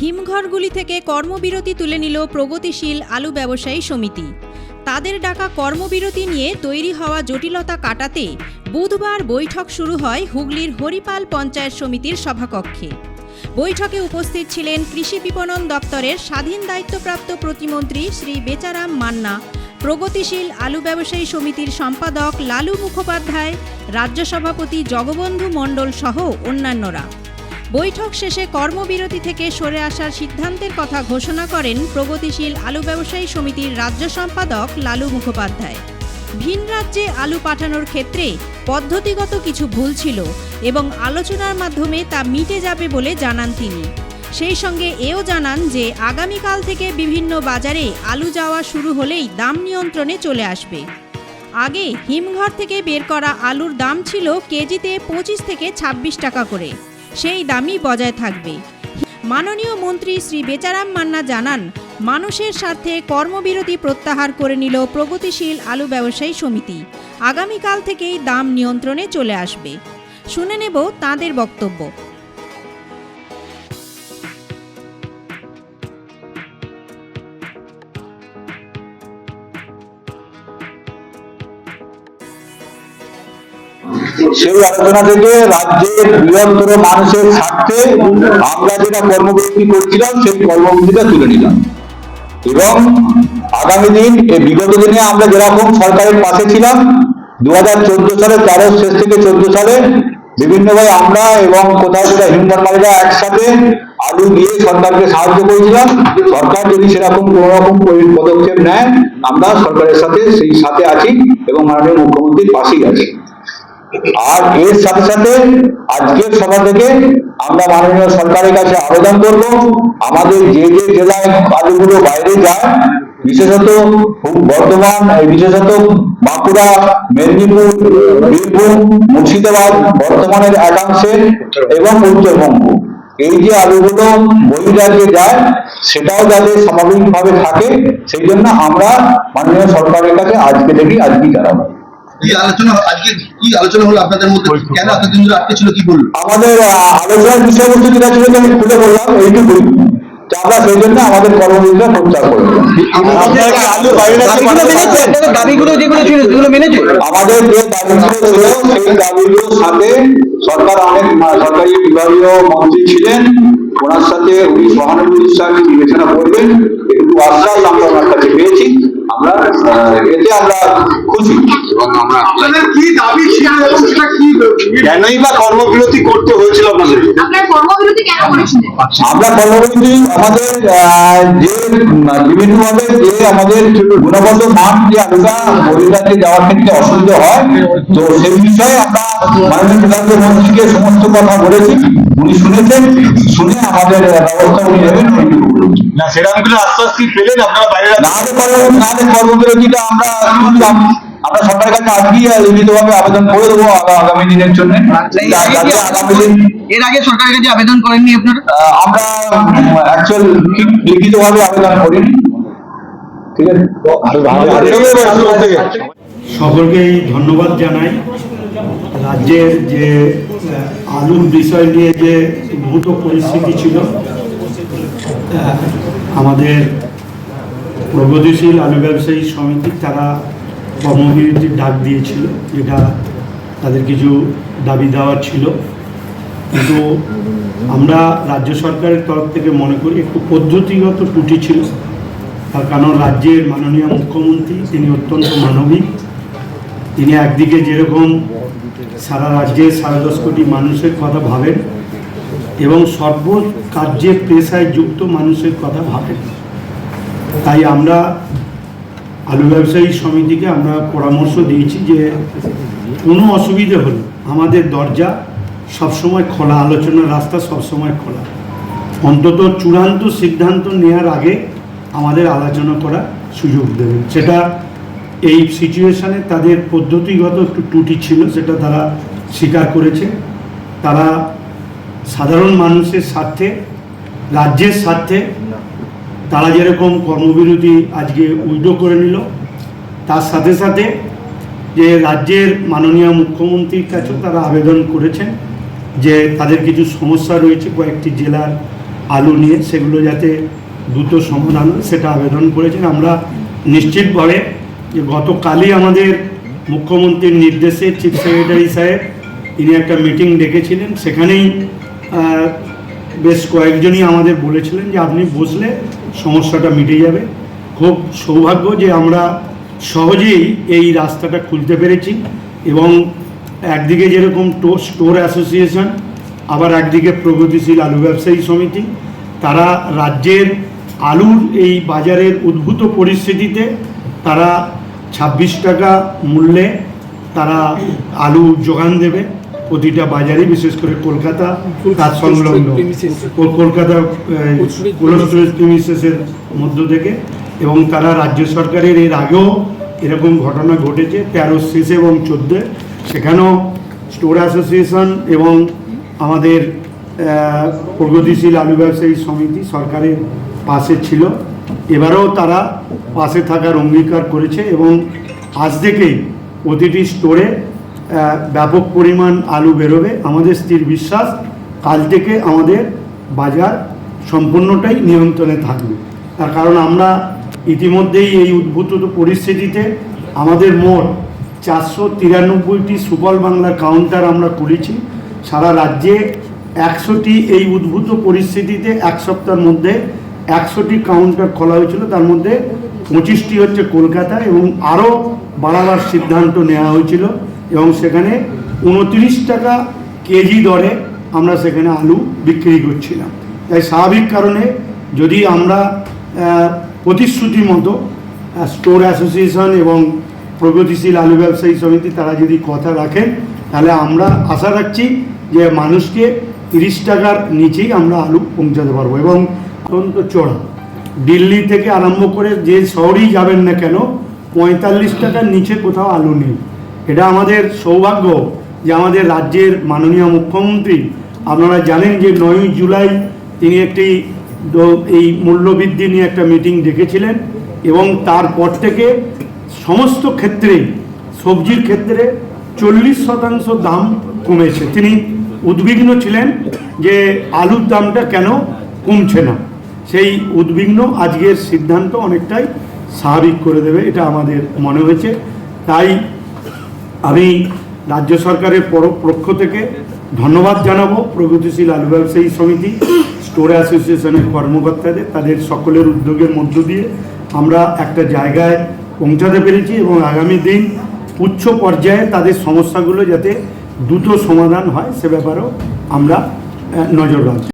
হিমঘরগুলি থেকে কর্মবিরতি তুলে নিল প্রগতিশীল আলু ব্যবসায়ী সমিতি। তাদের ডাকা কর্মবিরতি নিয়ে তৈরি হওয়া জটিলতা কাটাতে বুধবার বৈঠক শুরু হয় হুগলির হরিপাল পঞ্চায়েত সমিতির সভাকক্ষে। বৈঠকে উপস্থিত ছিলেন কৃষি বিপণন দপ্তরের স্বাধীন দায়িত্বপ্রাপ্ত প্রতিমন্ত্রী শ্রী বেচারাম মান্না, প্রগতিশীল আলু ব্যবসায়ী সমিতির সম্পাদক লালু মুখোপাধ্যায়, রাজ্য সভাপতি জগবন্ধু মণ্ডল সহ অন্যান্যরা। বৈঠক শেষে কর্মবিরতি থেকে সরে আসার সিদ্ধান্তের কথা ঘোষণা করেন প্রগতিশীল আলু ব্যবসায়ী সমিতির রাজ্য সম্পাদক লালু মুখোপাধ্যায়। ভিন রাজ্যে আলু পাঠানোর ক্ষেত্রে পদ্ধতিগত কিছু ভুল ছিল এবং আলোচনার মাধ্যমে তা মিটে যাবে বলে জানান তিনি। সেই সঙ্গে এও জানান যে আগামীকাল থেকে বিভিন্ন বাজারে আলু যাওয়া শুরু হলেই দাম নিয়ন্ত্রণে চলে আসবে। আগে হিমঘর থেকে বের করা আলুর দাম ছিল কেজিতে পঁচিশ থেকে ২৬ টাকা করে। সেই দামই বজায় থাকবে। মাননীয় মন্ত্রী শ্রী বেচারাম মান্না জানান, মানুষের স্বার্থে কর্মবিরতি প্রত্যাহার করে নিল প্রগতিশীল আলু ব্যবসায়ী সমিতি। আগামীকাল থেকেই দাম নিয়ন্ত্রণে চলে আসবে। শুনে নেব তাঁদের বক্তব্য। সেই আলোচনা থেকে রাজ্যের বৃহত্তর মানুষের স্বার্থে আমরা যেটা কর্মবিরতি করছিলাম, সেই কর্মবিরতিটা তুলে নিলাম। এবং আগামী দিন, এই বিগত দিনে আমরা যেরকম সরকারের পাশে ছিলাম দু হাজার চোদ্দ সালে তেরো শেষ থেকে চোদ্দ সালে বিভিন্নভাবে আমরা এবং কোথাও কোথাও হিন্দন মালিরা একসাথে আলু দিয়ে সরকারকে সাহায্য করেছিলাম, সরকার যদি সেরকম কোন রকম পদক্ষেপ নেয়, আমরা সরকারের সাথে, সেই সাথে আছি এবং মাননীয় মুখ্যমন্ত্রীর পাশেই আছি। আর এর সাথে সাথে আজকের সভা থেকে আমরা মাননীয় সরকারের কাছে আবেদন করব, আমাদের যে যে জেলায় কাজগুলো বাইরে যায়, বিশেষত বর্ধমান, বিশেষত বাঁকুড়া, মেদিনীপুর, বীরভূম, মুর্শিদাবাদ, বর্ধমানের একাংশে এবং উত্তরবঙ্গ। এই যে আলুগুলো বহিরাজ্যে যায়, সেটাও যাতে স্বাভাবিকভাবে থাকে, সেই জন্য আমরা মাননীয় সরকারের কাছে আজকে থেকে আজকেই জানাব। কি আলোচনা আজকে কি আলোচনা হলো আপনাদের মধ্যে? কেন এতদিন ধরে আটকে ছিল কি বলল? আমাদের আলোচনার বিষয়বস্তু যেটা ছিল আমি খুলে বললাম এইটুকুই। আমরা সেই জন্য আমাদের করলাম দাবিগুলো যেগুলো ছিল সেগুলো মেনেছে আমাদের যে দাবিগুলো ছিল সেই দাবিগুলোর সাথে সরকার অনেক সরকারি বিভাগীয় মন্ত্রী ছিলেন। ওনার সাথে উনি সহানুভূতির সাথে বিবেচনা করবেন। একটু আশ্বাস আমরা ওনার কাছে পেয়েছি। আমরা আহ, এতে আমরা খুশি। এবং আমরা আপনাদের কি দাবি ছিল এবং সেটা কি কেনই বা কর্মবিরতি করতে হয়েছিল আপনাদের? কেন আমরা কর্মসূচি আমাদের যে বিভিন্ন ভাবে যে আমাদের গুণগত মান যে আলুটা বহিরাজ্যে যাওয়ার ক্ষেত্রে অসুবিধা হয় তো সেই বিষয়ে আমরা মাননীয় প্রধানমন্ত্রীকে সমস্ত কথা বলেছি উনি শুনেছেন শুনে আমাদের ব্যবস্থা উনি নেবেন না সেরকম কিছু আশ্বাস কি পেলেন আপনারা বাইরে না কর্মবিরতিটা আমরা শুনলাম। আমরা সরকারের কাছে আজকেই লিখিত ভাবে আবেদন করে দেবো আগামী দিনের জন্য। দিন এর আগে সরকারের কাছে আবেদন করেননি আপনারা? আমরা অ্যাকচুয়াল লিখিত ভাবে আবেদন করিনি। ঠিক আছে? সকলকেই ধন্যবাদ জানাই। রাজ্যের যে আলুর বিষয় নিয়ে যে ভূত পরিস্থিতি ছিল আমাদের প্রগতিশীল আলু ব্যবসায়ী সমিতি তারা কর্মবিরতির ডাক দিয়েছিল যেটা তাদের কিছু দাবি দেওয়া ছিল। কিন্তু আমরা রাজ্য সরকারের তরফ থেকে মনে করি একটু পদ্ধতিগত ত্রুটি ছিল। তার কারণ রাজ্যের মাননীয় মুখ্যমন্ত্রী, তিনি অত্যন্ত মানবিক। তিনি একদিকে যেরকম সারা রাজ্যের সাড়ে দশ কোটি মানুষের কথা ভাবেন এবং সর্ব কার্যে পেশায় যুক্ত মানুষের কথা ভাবেন। তাই আমরা আলু ব্যবসায়ী সমিতিকে আমরা পরামর্শ দিয়েছি যে কোনো অসুবিধে হলে আমাদের দরজা সবসময় খোলা, আলোচনার রাস্তা সবসময় খোলা। অন্তত চূড়ান্ত সিদ্ধান্ত নেওয়ার আগে আমাদের আলোচনা করার সুযোগ দেবেন। সেটা এই সিচুয়েশানে তাদের পদ্ধতিগত একটু ত্রুটি ছিল, সেটা তারা স্বীকার করেছে। তারা সাধারণ মানুষের স্বার্থে, রাজ্যের স্বার্থে তারা যেরকম কর্মবিরতি আজকে উইডো করে নিল, তার সাথে সাথে যে রাজ্যের মাননীয় মুখ্যমন্ত্রীর কাছেও তারা আবেদন করেছেন যে তাদের কিছু সমস্যা রয়েছে কয়েকটি জেলার আলু নিয়ে, সেগুলো যাতে দ্রুত সমাধান সেটা আবেদন করেছেন। আমরা নিশ্চিতভাবে যে গতকালই আমাদের মুখ্যমন্ত্রীর নির্দেশে চিফ সেক্রেটারি সাহেব তিনি একটা মিটিং ডেকেছিলেন। সেখানেই বেশ কয়েকজনই আমাদের বলেছিলেন যে আপনি বসলে সমস্যাটা মিটে যাবে। খুব সৌভাগ্য যে আমরা সহজেই এই রাস্তাটা খুলতে পেরেছি এবং একদিকে যেরকম টো, স্টোর অ্যাসোসিয়েশন, আবার একদিকে প্রগতিশীল আলু ব্যবসায়ী সমিতি। তারা রাজ্যের আলুর এই বাজারের উদ্ভূত পরিস্থিতিতে তারা ছাব্বিশ টাকা মূল্যে তারা আলু যোগান দেবে। প্রতিটা বাজারে বিশেষ করে কলকাতা তার সংলগ্ন। কলকাতা কোল্ড স্টোরেজ প্রিমিসেসের মধ্য থেকে। এবং তারা রাজ্য সরকারের এর আগেও এরকম ঘটনা ঘটেছে তেরো শেষে এবং চোদ্দোয় সেখানেও স্টোর অ্যাসোসিয়েশন এবং আমাদের প্রগতিশীল আলু ব্যবসায়ী সমিতি সরকারের পাশে ছিল। এবারেও তারা পাশে থাকার অঙ্গীকার করেছে এবং আজ থেকেই প্রতিটি স্টোরে ব্যাপক পরিমাণ আলু বেরোবে। আমাদের স্থির বিশ্বাস, কাল থেকে আমাদের বাজার সম্পূর্ণটাই নিয়ন্ত্রণে থাকবে। তার কারণ আমরা ইতিমধ্যেই এই উদ্ভূত পরিস্থিতিতে আমাদের মোট চারশো তিরানব্বইটি সুফল বাংলার কাউন্টার আমরা খুলেছি। সারা রাজ্যে একশোটি এই উদ্ভূত পরিস্থিতিতে এক সপ্তাহের মধ্যে একশোটি কাউন্টার খোলা হয়েছিল। তার মধ্যে পঁচিশটি হচ্ছে কলকাতা এবং আরও বাড়াবার সিদ্ধান্ত নেওয়া হয়েছিল। এবং সেখানে উনত্রিশ টাকা কেজি দরে আমরা সেখানে আলু বিক্রি করছিলাম। তাই স্বাভাবিক কারণে যদি আমরা প্রতিশ্রুতি মতো স্টোর অ্যাসোসিয়েশন এবং প্রগতিশীল আলু ব্যবসায়ী সমিতি তারা যদি কথা রাখেন, তাহলে আমরা আশা রাখছি যে মানুষকে তিরিশ টাকার নিচেই আমরা আলু পৌঁছাতে পারব। এবং অত্যন্ত চড়া। দিল্লি থেকে আরম্ভ করে যে শহরেই যাবেন না কেন, পঁয়তাল্লিশ টাকার নিচে কোথাও আলু নেই। এটা আমাদের সৌভাগ্য যে আমাদের রাজ্যের মাননীয় মুখ্যমন্ত্রী, আপনারা জানেন যে নয়ই জুলাই তিনি একটি এই মূল্যবৃদ্ধি নিয়ে একটা মিটিং ডেকেছিলেন এবং তারপর থেকে সমস্ত ক্ষেত্রেই সবজির ক্ষেত্রে চল্লিশ শতাংশ দাম কমেছে। তিনি উদ্বিগ্ন ছিলেন যে আলুর দামটা কেন কমছে না। সেই উদ্বিগ্ন আজকের সিদ্ধান্ত অনেকটাই স্বাভাবিক করে দেবে, এটা আমাদের মনে হয়েছে। তাই আমি রাজ্য সরকারের পর- পক্ষ থেকে ধন্যবাদ জানাব প্রগতিশীল আলু ব্যবসায়ী সমিতি, স্টোর অ্যাসোসিয়েশনের কর্মকর্তাদের, তাদের সকলের উদ্যোগের মধ্য দিয়ে আমরা একটা জায়গায় পৌঁছাতে পেরেছি এবং আগামী দিন উচ্চ পর্যায়ে তাদের সমস্যাগুলো যাতে দ্রুত সমাধান হয় সে ব্যাপারেও আমরা নজর রাখব